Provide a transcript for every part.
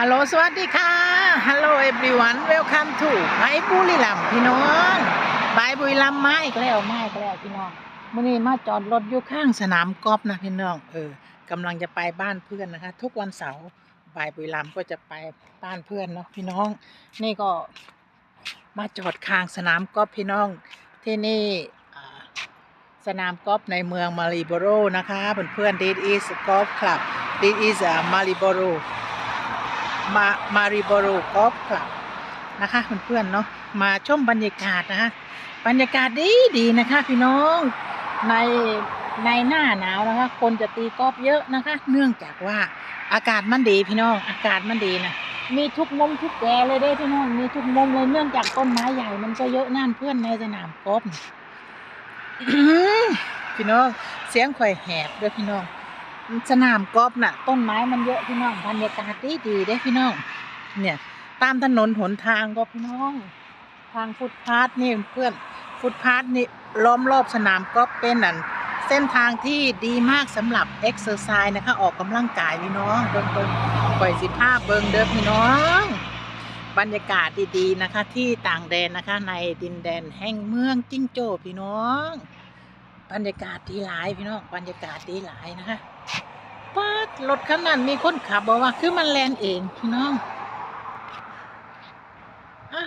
ฮัลโหลสวัสดีค่ะฮัลโหล everyone welcome to ไปบุรีรัมพี่น้องไปบุรีรัมมาอีกแล้วมาอีกแล้วพี่น้องมื่อนี้มาจอดรถอยู่ข้างสนามกอล์ฟนะพี่น้องเออกำลังจะไปบ้านเพื่อนนะคะ ทุกวันเสาร์บ่ายบุรีรัมก็จะไปบ้านเพื่อนเนาะพี่น้อง นี่ก็มาจอดข้างสนามกอล์ฟพี่น้องที่นี่สนามกอล์ฟในเมืองมาริโบโรนะคะเพื่อนๆ this is golf club this is Marlboro มามาริโบโรกอล์ฟคลับนะคะเพื่อนๆเนาะมาชมบรรยากาศนะคะบรรยากาศดีดีนะคะพี่น้องในในหน้าหนาวนะคะ คนจะตีกอล์ฟเยอะนะคะ เนื่องจากว่าอากาศมันดีพี่น้องอากาศมันดีนะมีทุกมุมทุกแกเลยเด้พี่น้องมีทุกมุมเลยเนื่องจากต้นไม้ใหญ่มันก็เยอะนั่นเพื่อนในสนามกอล์ฟพี่น้องเสียงข่อยแหบด้วยพี่น้อง สนามกอล์ฟน่ะ ต้นไม้มันเยอะพี่น้องบรรยากาศดีดีเด้พี่น้อง เนี่ย ตามถนนหนทางก็พี่น้อง ทางฟุตพาทนี่เพื่อนฟุตพาทนี่ล้อมรอบสนามกอล์ฟเป็นอันเส้นทางที่ดีมากสำหรับเอ็กซ์เซอร์ไซส์นะคะ ออกกำลังกายพี่น้องเบิ่งเบิ่งปล่อยสิภาพเบิ่งเด้อพี่น้อง บรรยากาศดีๆนะคะ ที่ต่างแดนนะคะ ในดินแดนแห่งเมืองจิ้งโจ้พี่น้อง บรรยากาศดีหลายพี่น้องบรรยากาศดีหลายนะคะ รถคันนั้นมีคนขับบอกว่า คือมันแลนเองพี่น้องอะ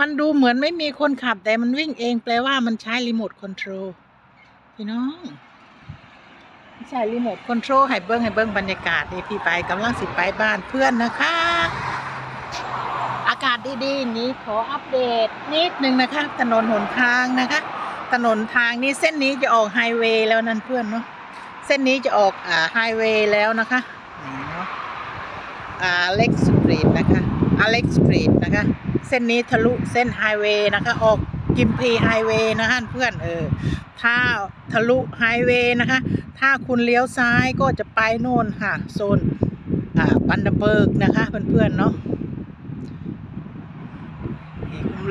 มันดูเหมือนไม่มีคนขับแต่มันวิ่งเองแปลว่ามันใช้รีโมทคอนโทรลพี่น้องใช้รีโมทคอนโทรลให้เบิ้งให้เบิ้งบรรยากาศนี่พี่ไปกำลังสิไปบ้านเพื่อนนะคะ อากาศดีๆ นี้ขออัปเดตนิดนึงนะคะ ถนนหนทางนะคะ ถนนทางนี้เส้นนี้จะออกไฮเวย์แล้วนั่นเพื่อนเนาะ เส้นนี้จะออกอ่าไฮเวย์แล้วนะคะอ่าเล็กสตรีทนะคะอเล็กสตรีทนะคะ เส้นนี้ทะลุเส้นไฮเวย์นะคะ ออกกิมพีไฮเวย์นะคะเพื่อนเออ ถ้าทะลุไฮเวย์นะคะ ถ้าคุณเลี้ยวซ้ายก็จะไปโน่นค่ะ โซนอ่าบันเดเบิร์กนะคะ เพื่อนๆเนาะ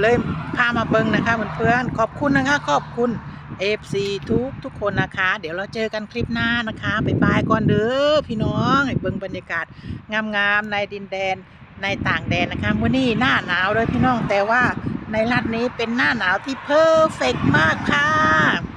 เลยพามาเบิงนะคะเพื่อนๆขอบคุณนะคะ ขอบคุณ FC ทุกทุกคนนะคะ เดี๋ยวเราเจอกันคลิปหน้านะคะบ๊ายบายก่อนเด้อพี่น้องให้เบิงบรรยากาศงามๆในดินแดนในต่างแดนนะคะวันนี้หน้าหนาวเลยพี่น้องแต่ว่าในรัฐนี้เป็นหน้าหนาวที่เพอร์เฟกมากค่ะ